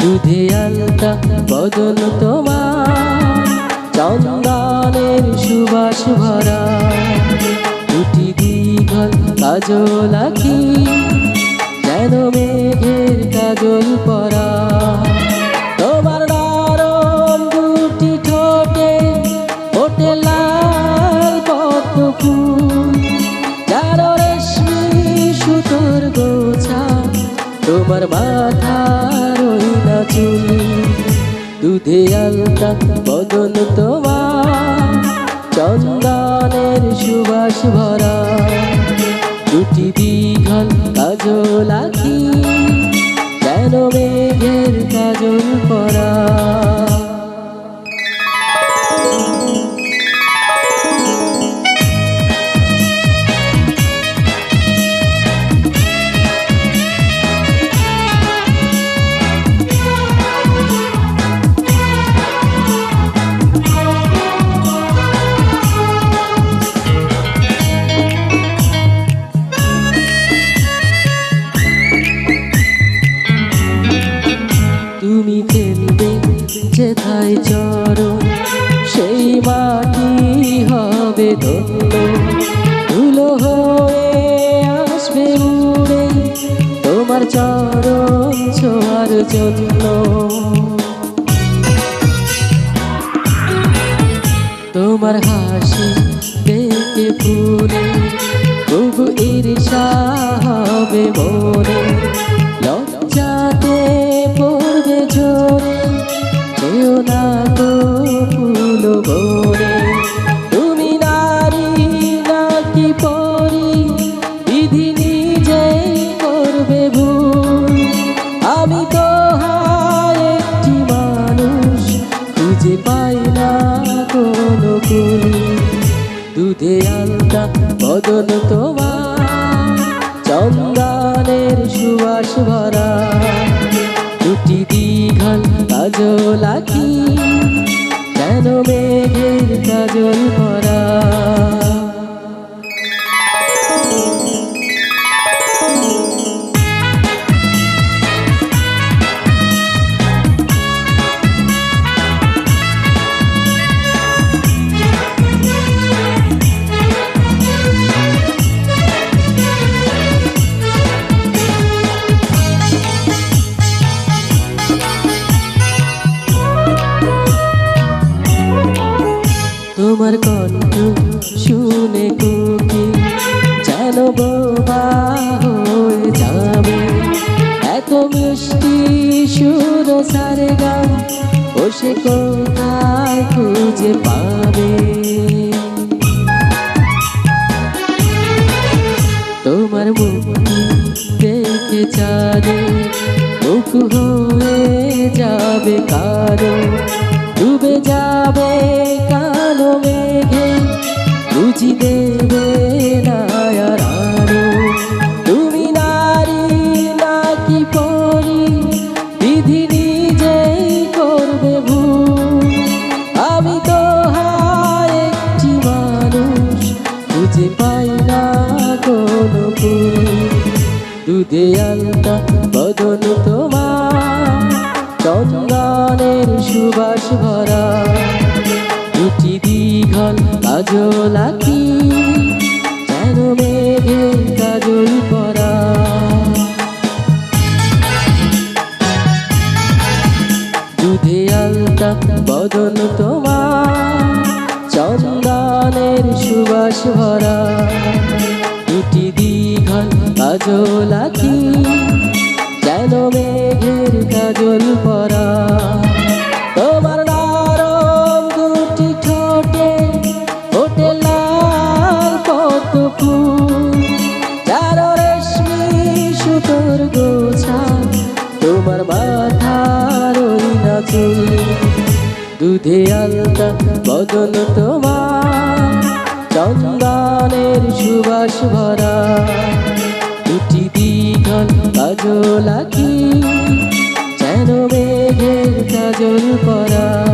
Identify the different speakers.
Speaker 1: দুধে আলতা বদন তোমার। চন্দনের সুবাস ভরা। দুটি দীঘল কাজল আখি যেন মেঘের কাজল পরা। তোমার নরম দুটি ঠোঁটে ওঠে লাল পদ্ম ফুল যার সুতোর গোছা তোমার মাথার বদন তোমার চন্দনের সুবাস ভরা। দুটি বিঘন কাজল আখি কেন মেঘের কাজল পরা। ধন্য ধুলো হয়ে আসবে উড়ে তোমার চরণ ছোঁয়ার জন্য। তোমার হাসি দেখে ফুলে তবু ঈর্ষা হবে মনে। আলতা বদন তোমার চন্দনের সুবাস ভরা দুটি দীঘল কাজল আখি তোমার কণ্ঠ শুনে কুকি। যেন বোবা হয়ে যাবে। এত মিষ্টি সুর সারে গান সে কোথায় খুঁজে পাবে? আলতা বদন তোমার। চন্দনের সুবাস ভরা। দুটি দীঘল কাজল আঁকি, যেন মেঘের কাজল পরা। দুধে আলতা বদন তোমার। চন্দনের সুবাস ভরা। কাজল আঁকি যেন মেঘের কাজল পরা। তোমার নরম দুটি ঠোঁটে ওঠে লাল কত ফুল। যার রেশমি সুতোর গোছা, তোমার মাথার ওই না চুল দুধে আলতা বদন তোমার, চন্দনের সুবাস ভরা। লাগি যেন মেঘের কাজল পরা